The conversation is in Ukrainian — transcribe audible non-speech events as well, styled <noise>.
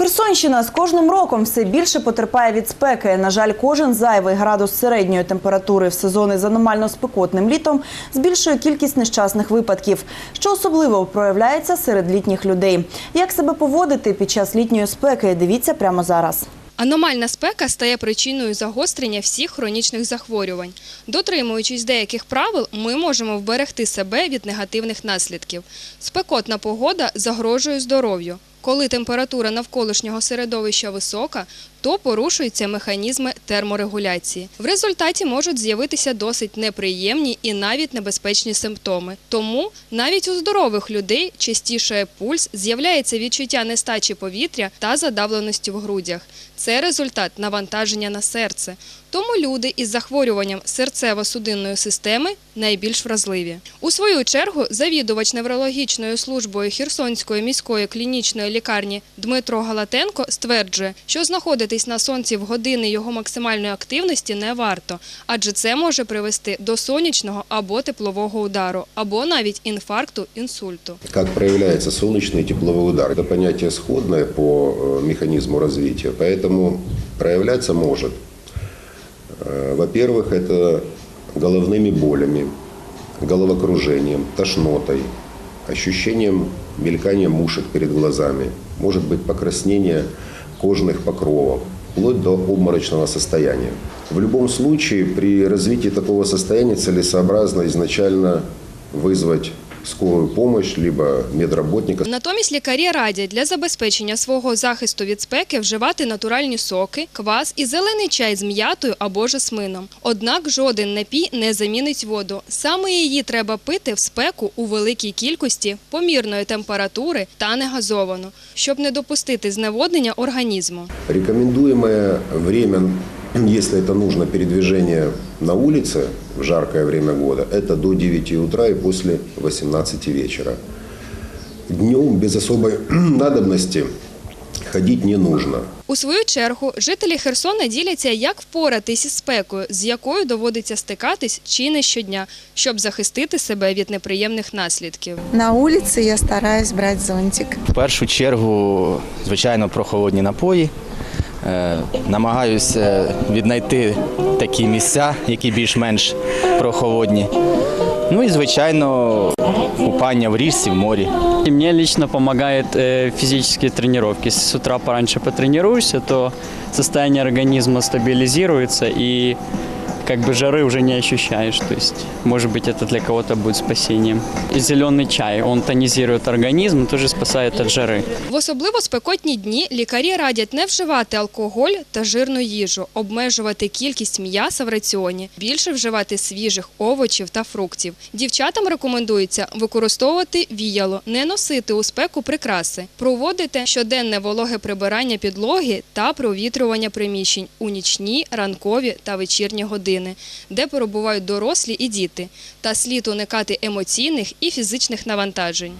Херсонщина з кожним роком все більше потерпає від спеки. На жаль, кожен зайвий градус середньої температури в сезони з аномально спекотним літом збільшує кількість нещасних випадків, що особливо проявляється серед літніх людей. Як себе поводити під час літньої спеки? Дивіться прямо зараз. Аномальна спека стає причиною загострення всіх хронічних захворювань. Дотримуючись деяких правил, ми можемо вберегти себе від негативних наслідків. Спекотна погода загрожує здоров'ю. Коли температура навколишнього середовища висока, то порушуються механізми терморегуляції. В результаті можуть з'явитися досить неприємні і навіть небезпечні симптоми. Тому навіть у здорових людей частішає пульс, з'являється відчуття нестачі повітря та задавленості в грудях. Це результат навантаження на серце. Тому люди із захворюванням серцево-судинної системи найбільш вразливі. У свою чергу завідувач неврологічною службою Херсонської міської клінічної лікарні Дмитро Галатенко стверджує, що знаходитись на сонці в години його максимальної активності не варто, адже це може привести до сонячного або теплового удару, або навіть інфаркту, інсульту. Как проявляется солнечный тепловой удар? Это понятие сходное по э, механизму развития, поэтому проявляться может. Э, Во-первых, это головными болями, головокружением, тошнотой, ощущением мелькания мушек перед глазами, может быть покраснение кожных покровов, вплоть до обморочного состояния. В любом случае, при развитии такого состояния целесообразно изначально вызвать скорую помощь, либо медработника. Натомість лікарі радять для забезпечення свого захисту від спеки вживати натуральні соки, квас і зелений чай з м'ятою або жасмином. Однак жоден напій не замінить воду. Саме її треба пити в спеку у великій кількості, помірної температури та не газовану, щоб не допустити зневоднення організму. Рекомендуемое время, если это нужно, передвижение на улице в жаркое время года, это до 9 утра и после 18 вечера. Днем без особой <clears throat> надобности ходить не нужно. У свою чергу жителі Херсона діляться, як впоратись із спекою, з якою доводиться стикатись чи не щодня, щоб захистити себе від неприємних наслідків. На улице я стараюсь брать зонтик. В першу чергу, звичайно, про холодні напої. Е, Намагаюся віднайти такі місця, які більш-менш прохолодні. Ну і, звичайно, купання в річці, в морі. І мені лично допомагають фізичні тренування. Якщо з утра пораньше потренируешься, то состояние організму стабілізується и как бы жары уже не ощущаешь. То есть, может быть, это для кого-то будет спасением. И зеленый чай, он тонизирует организм, тоже спасает от жары. В особливо спекотні дні лікарі радять не вживати алкоголь та жирну їжу, обмежувати кількість м'яса в раціоні, більше вживати свіжих овочів та фруктів. Дівчатам рекомендується використовувати віяло, не носити у спеку прикраси, проводити щоденне вологе прибирання підлоги та провітрювання приміщень у нічні, ранкові та вечірні години, де перебувають дорослі і діти, та слід уникати емоційних і фізичних навантажень.